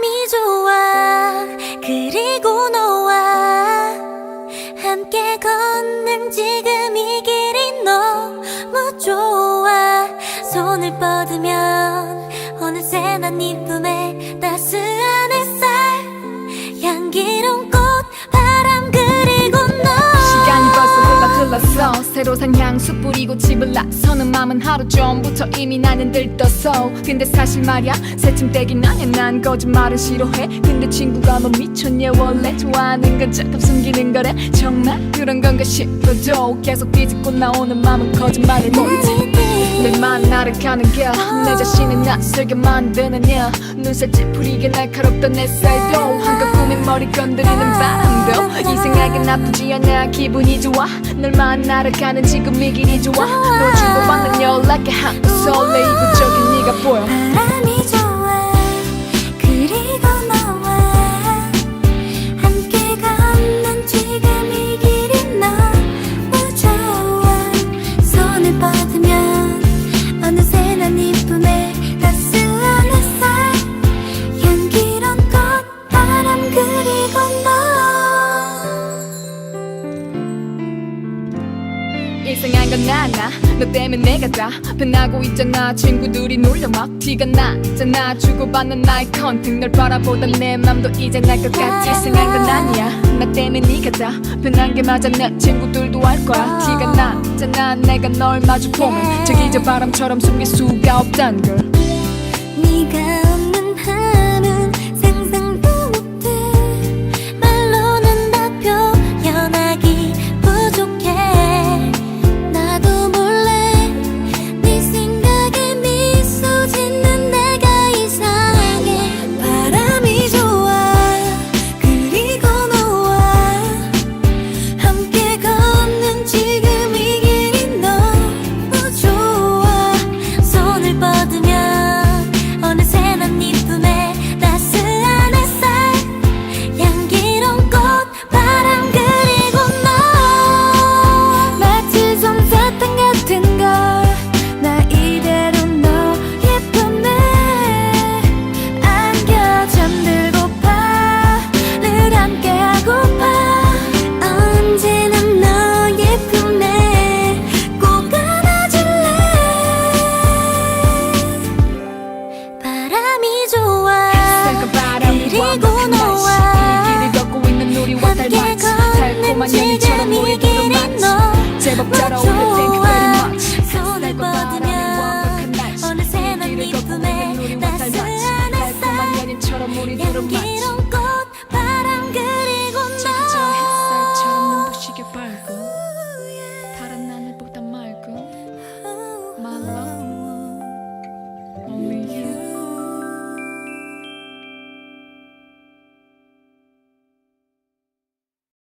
바람이 좋아. 그리고 너와 함께 걷는 지금 이 길이 너무 좋아. 손을 뻗으면 어느새 난 네 품에 따스한 새로 산 향수 뿌리고 집을 나서는 맘은 하루 전부터 이미 나는 들떴어. 근데 사실 말야 새침 떼긴 아냐 난 거짓말은 싫어해. 근데 친구가 너 미쳤냐 원래 좋아하는 건 조금 숨기는 거래. 정말 그런 건가 싶어도 계속 뒤집고 나오는 맘은 거짓말을 못해. 내맘 나락하는 gir내 자신을 낯설게 만드는 야 눈살 찌푸리게 날카롭던 햇살도 한껏 꾸민 머리 건드리는 바람도 이상하게 나쁘지 않아. 기분이 좋아. 널만 날아가는 지금 이 길이 좋아. 너 주고받는 연락에 한번 설레이고 저기 네가 보여 이상한 건 나나? 너 때문에 내가 다 변하고 있잖아. 친구들이 놀려 막 티가 나잖아. 주고받는 나의 컨택 널 바라보던 내 맘도 이제 날 것 같지 이상한 건 아니야. 나 때문에 네가 다 변한 게 맞아. 내 친구들도 알 거야. 티가 나잖아. 내가 널 마주 보면 저기 저 바람처럼 숨길 수가 없단 걸. 네가 없는 하루 달콤한 둘은 맞지 너무 제법 thank you very much 손을 완벽한 뻗으면 어느새 우리와 닮았지 따스한 햇살. 향기로운